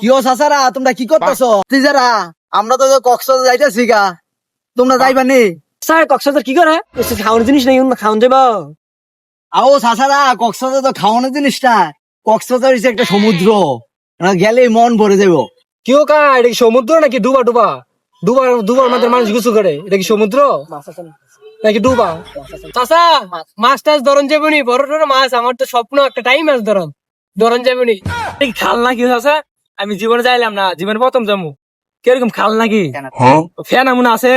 কি চাচারা তোমরা কি করতেছো? আমরা তো কক্সবাজার যাইতেছি গা। তোমরা যাইবা নি? স্যার কক্সবাজার কি করে? খাওয়ানোর জিনিস নেই খাওয়ান দেবো আও চাচারা কক্সবাজার তো খাওয়ানোর জিনিসটা। কক্সবাজার হচ্ছে একটা সমুদ্র। গেলে মন ভরে যাব কেউ কা এটা কি সমুদ্র নাকি ডুবা ডুবা? ডুবার ডুবার মধ্যে মানুষ গুছু করে। এটা কি সমুদ্র? নাকি ডুবা? চাচা মাছ টাছ ধরন যাবনি বড় বড় মাছ আমার তো স্বপ্ন একটা টাইম মাছ ধরন। ধরন যাবনি খাল নাকি চাচা? আমি জীবনে যাইলাম না জীবনে প্রথম যাব কীরকম খাল নাকি ফ্যান এমন আছে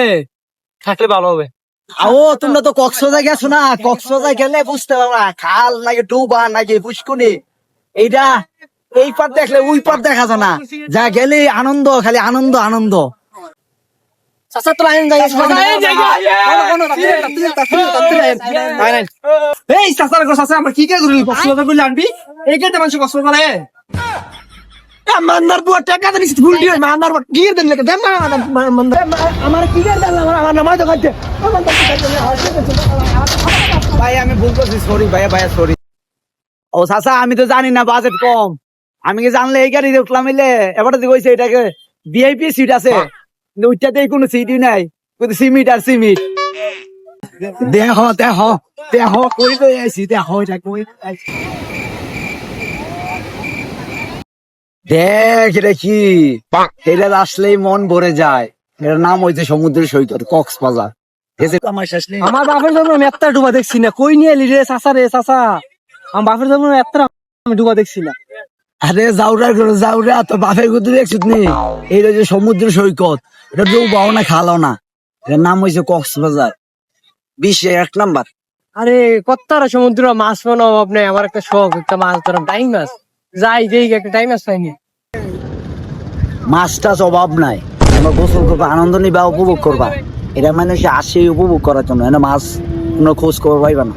থাকলে ভালো হবে আও তোমরা তো কক্সবাজার গেছো না কক্সবাজার গেলে বুঝতে পারবা খাল নাকি ডুবা নাকি পুষ্কুনি এইটা এই পার দেখলে ওই পার দেখা যায় না যা গেলে আনন্দ খালি আনন্দ আনন্দ এই আমার কি কে কক্সবাজার করলে আনবি এই কেটে মানুষ কক্সবাজারে মান্দার বুয়া টাকা দিছিস ভুল দিয়ে মান্দার বুয়া গিয়ে দিন লেগে দেন আমার কি করে দিলাম আমার আমার নামাজ খাইতে ভাই আমি ভুল করছি সরি ভাইয়া ভাইয়া সরি ও চাচা আমি তো জানি না বাজেট কম। আমি কি জানলে এই গাড়ি উঠলাম এলে? এবার তো কইছে এটাকে ভিআইপি সিট আছে। কিন্তু ওইটাতেই কোনো সিটই নাই। কিন্তু সিমিট আর সিমিট। দেহ দেহ দেহ কই লই আইছি দেহ এটা কই? আইছি। দেখ এটা কি? এটা আসলেই মন ভরে যায়। এটার নাম হইছে সমুদ্র সৈকত কক্সবাজার। আমার বাপের জন্য আমি একটা ডুবা দেখছি না। কই নিয়ে এলি রে চাচা রে চাচা? আমার বাপের জন্য একটা আমি ডুবা দেখছি না। আরে যাওরা করে যাওরা তো বাপের গুদু দেখছিস নি? এই যে সমুদ্র সৈকত এটা তো বাও না খালাও না। এর নাম হয়েছে কক্সবাজার। বিশ্বে এক নাম্বার। আরে কত্তারা সমুদ্র মাছ পানো অভাব নেই। আমার একটা শখ একটা মাছ ধরাম টাইম মাছ যাই দেই একটা টাইম মাছ পাইনি। মাছটা অভাব নাই। আমরা গোসল করবা, আনন্দ নিবা, উপভোগ করবা। এটা মানে সে আসে উপভোগ করার জন্য, এনে মাছ কোনো খোঁজ খবর পাইবা না।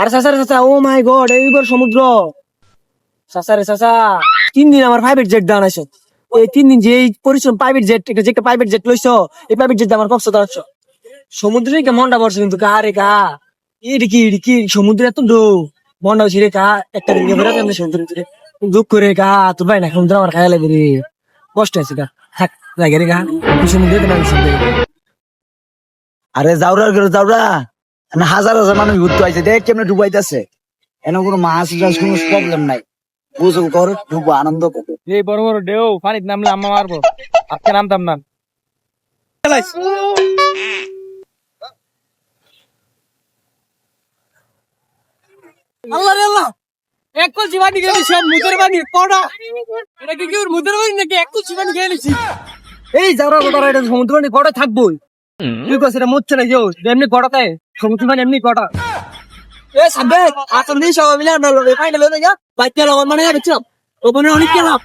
আরে চাচা রে চাচা, ও মাই গড এইবার সমুদ্র। চাচা রে চাচা, তিন দিন আমার প্রাইভেট জেট দান আছে এই তিন দিন যে পরিশ্রম প্রাইভেট জেট একটা যে প্রাইভেট জেট লইছো, এই প্রাইভেট জেট আমার কষ্ট দাঁড়াচ্ছ। সমুদ্রে কে মনটা পড়ছে কিন্তু কা রে কা ইডি কি ইডি কি? সমুদ্রে এত ডো মনটা হচ্ছে রে কা একটা দিন বেরো কেমন সমুদ্রে। দুঃখ করে কা তোর ভাই না সমুদ্র আমার খাইলে রে। কষ্ট আছে কা থাক লাগে রে নামছি আরে যাওরা করে যাওরা হাজার হাজার মানুষ ঘুরতে আইছে দেখ কেমনে ডুবাইতেছে। এনে কোনো মাছ টাছ কোনো প্রবলেম নাই। গোসল কর ডুবো আনন্দ কর। এই বড় বড় ঢেউ পানিতে নামলে আম্মা মারবো। আজকে নামতাম না। আল্লাহ রে আল্লাহ। এক জীবাণী গেলি সব মুদের বানি পড়া। এটা কি ওর মুদের বানি নাকি? এক জীবাণী গেলিছি এই যারা গোটা এটা সমুদ্র বানি কটা থাকবোই। তুই কস এটা মুচ্ছে না কেউ এমনি কটাতে সমুদ্র বানি এমনি কটা এ সাবে আসল নেই সবাই মিলে আমরা ফাইনাল হয়ে বাইতে মানে যাচ্ছিলাম অনেক গেলাম